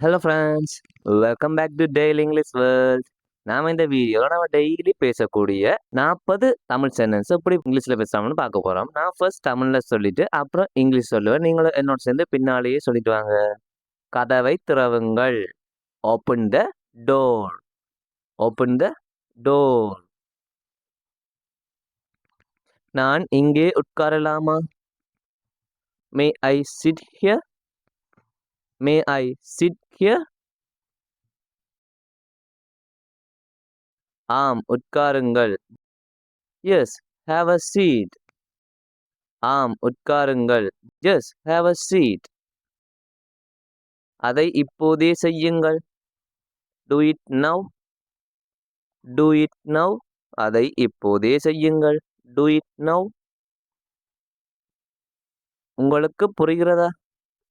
Hello friends welcome back to daily English world நாம இந்த வீடியோவில் நம்ம டெய்லி பேசக்கூடிய நாற்பது தமிழ் சென்டென்ஸ் எப்படி இங்கிலீஷில் பேசாமல் பார்க்க போகிறோம் நான் ஃபர்ஸ்ட் தமிழில் சொல்லிட்டு அப்புறம் இங்கிலீஷ் சொல்லுவேன். நீங்களும் என்னோட சேர்ந்து பின்னாலேயே சொல்லிட்டு வாங்க. கதவை திறவுங்கள். Open the door open the door நான் இங்கே உட்காரலாமா? May I sit here may I sit here ஆம் உட்காருங்கள். எஸ் ஹாவ் அ சீட் ஆம் உட்காருங்கள். எஸ் ஹாவ் அ சீட் அதை இப்போதே செய்யுங்கள். Do it now do it now அதை இப்போதே செய்யுங்கள். டு இட் நவ் உங்களுக்கு புரிகிறதா?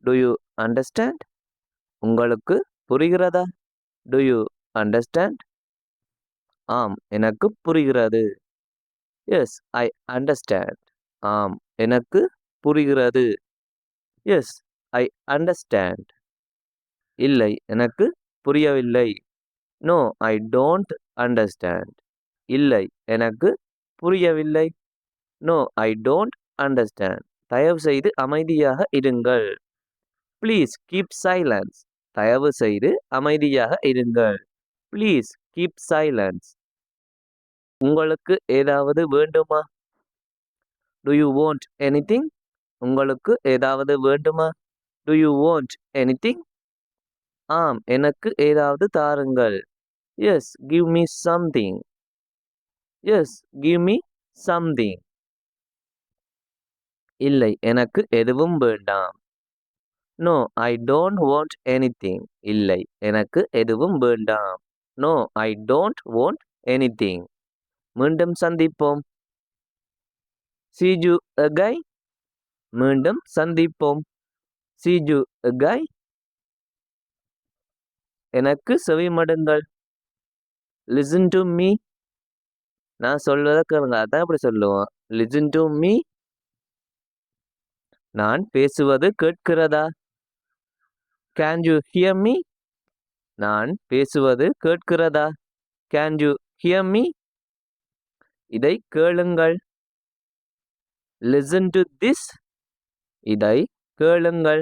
டு யூ அண்டர்ஸ்டாண்ட் உங்களுக்கு புரிகிறதா? டு யூ அண்டர்ஸ்டாண்ட் ஆம் எனக்கு புரிகிறது. எஸ் ஐ அண்டர்ஸ்டாண்ட் ஆம் எனக்கு புரிகிறது. எஸ் ஐ அண்டர்ஸ்டாண்ட் இல்லை எனக்கு புரியவில்லை. நோ ஐ டோன்ட் அண்டர்ஸ்டாண்ட் இல்லை எனக்கு புரியவில்லை. நோ ஐ டோன்ட் அண்டர்ஸ்டாண்ட் தயவு செய்து அமைதியாக இருங்கள். ப்ளீஸ் கீப் சைலன்ஸ் தயவு செய்து அமைதியாக இருங்கள். ப்ளீஸ் கீப் சைலன்ஸ் உங்களுக்கு ஏதாவது வேண்டுமா? டு யூ வாண்ட் எனிதிங் உங்களுக்கு ஏதாவது வேண்டுமா? டு யூ வாண்ட் எனிதிங் ஆம் எனக்கு ஏதாவது தாருங்கள். Yes give me something yes give me something இல்லை எனக்கு எதுவும் வேண்டாம். No I don't want anything இல்லை. எனக்கு எதுவும் வேண்டாம். No I don't want anything மீண்டும் சந்திப்போம். சீஜு அகை மீண்டும் சந்திப்போம். சீஜு அகை எனக்கு செவிமடுங்கள். லிசன் டு மீ நான் சொல்வதை கேளுங்க. அதான் அப்படி சொல்லுவோம். லிசன் டு மீ நான் பேசுவது கேட்கிறதா? கேன் யூ ஹியர் மீ நான் பேசுவது கேட்கிறதா? கேன் யூ ஹியர் மீ இதை கேளுங்கள். லிசன் டு திஸ் இதை கேளுங்கள்.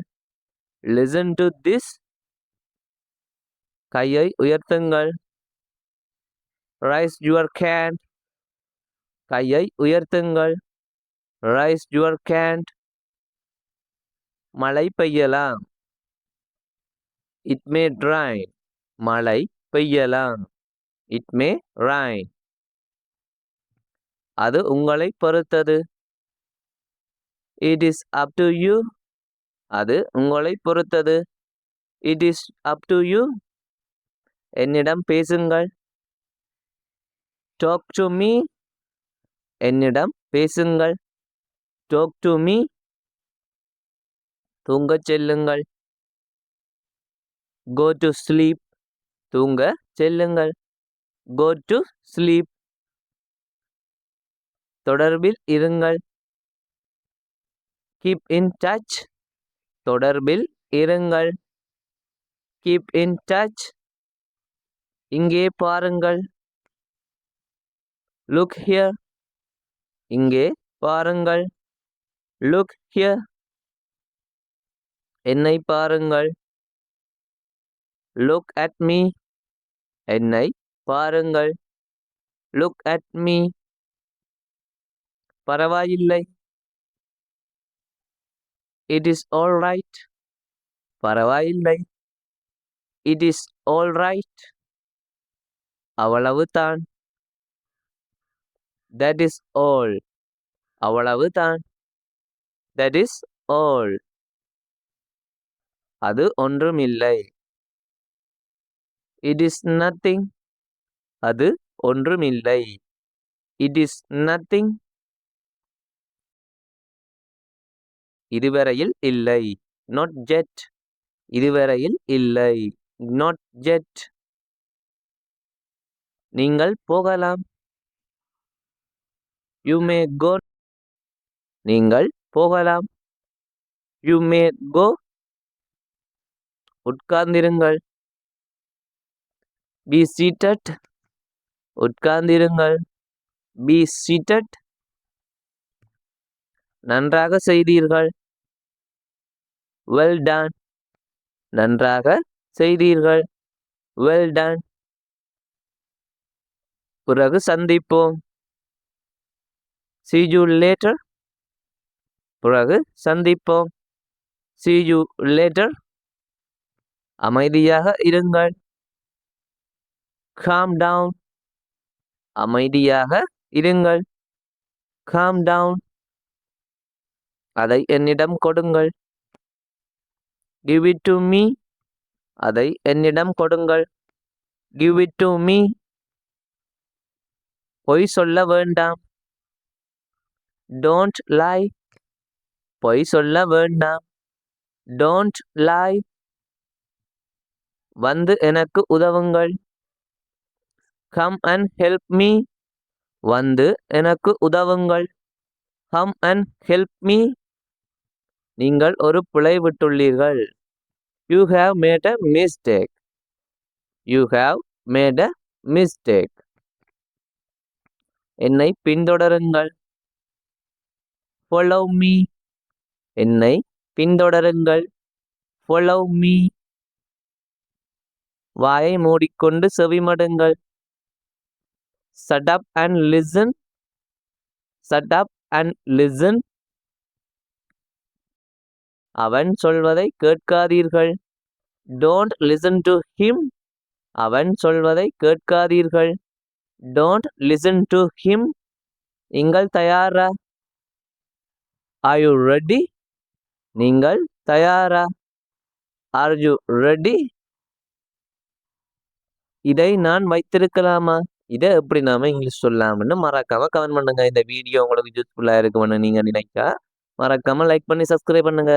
லிசன் டு திஸ் கையை உயர்த்துங்கள். ரைஸ் யுவர் கேண்ட் கையை உயர்த்துங்கள். ரைஸ் யுவர் கேண்ட் மழை பெய்யலாம். இட் மே ட்ரைன் மழை பெய்யலாம். இட் மே ரைன் அது உங்களை பொறுத்தது. It is up to you அது உங்களை பொறுத்தது. It is up to you என்னிடம் பேசுங்கள். டாக் டு மீ என்னிடம் பேசுங்கள். டாக் டு மீ தூங்கச் செல்லுங்கள். கோ டு ஸ்லீப் தூங்க செல்லுங்கள். கோ டு ஸ்லீப் தொடர்பில் இருங்கள். கீப் இன் டச் தொடர்பில் இருங்கள். கீப் இன் டச் இங்கே பாருங்கள். லுக் ஹியர் இங்கே பாருங்கள். லுக் ஹியர் என்னை பாருங்கள். லுக் அட் மீ என்னை பாருங்கள். லுக் அட் மீ பரவாயில்லை. இட் இஸ் ஆல் ரைட் பரவாயில்லை. இட் இஸ் ஆல் ரைட் அவ்வளவுதான். தட் இஸ் ஆல் அவ்வளவுதான். தட் இஸ் ஆல் அது ஒன்றுமில்லை. இட் இஸ் நத்திங் அது ஒன்றுமில்லை இட் இஸ் நத்திங் இதுவரையில் இல்லை. நாட் ஜெட் இதுவரையில் இல்லை. நாட் ஜெட் நீங்கள் போகலாம். யூ மே கோ நீங்கள் போகலாம். யூ மே கோ உட்கார்ந்திருங்கள். பி சீட்டட் உட்கார்ந்திருங்கள். பி சீட்டட் நன்றாக செய்தீர்கள். வெல் டன் நன்றாக செய்தீர்கள். வெல் டன் பிறகு சந்திப்போம். சி யூ லேட்டர் பிறகு சந்திப்போம். சி யூ லேட்டர் அமைதியாக இருங்கள். காம் டவுன் அமைதியாக இருங்கள். காம் டவுன் அதை என்னிடம் கொடுங்கள். கிவ் இட் டு மீ அதை என்னிடம் கொடுங்கள். கிவ் இட் டு மீ பொய் சொல்ல வேண்டாம். டோன்ட் லை பொய் சொல்ல வேண்டாம். டோன்ட் லை வந்து எனக்கு உதவுங்கள். கம் அண்ட் ஹெல்ப் மீ வந்து எனக்கு உதவுங்கள். கம் அண்ட் ஹெல்ப் மீ நீங்கள் ஒரு பிழை விட்டுள்ளீர்கள். You have made a mistake you have made a mistake என்னை பின்தொடருங்கள். ஃபாலோ மீ என்னை பின்தொடருங்கள். ஃபாலோ மீ வாயை மூடிக்கொண்டு செவிமடுங்கள். Shut up and listen. Shut up and listen. அவன் சொல்வதை கேட்காதீர்கள். டோன்ட் லிசன் டு ஹிம் அவன் சொல்வதை கேட்காதீர்கள். டோன்ட் லிசன் டு ஹிம் நீங்கள் தயாரா? ஆர் யூ ரெடி நீங்கள் தயாரா? ஆர் யூ ரெடி இதை நான் வைத்திருக்கலாமா? இதை எப்படி நாம இங்கிலீஷ் சொல்லலாம்னு மறக்காம கமெண்ட் பண்ணுங்க. இந்த வீடியோ உங்களுக்கு யூஸ்ஃபுல்லா இருக்கும்னு நீங்க நினைச்சா மறக்காம லைக் பண்ணி சப்ஸ்கிரைப் பண்ணுங்க.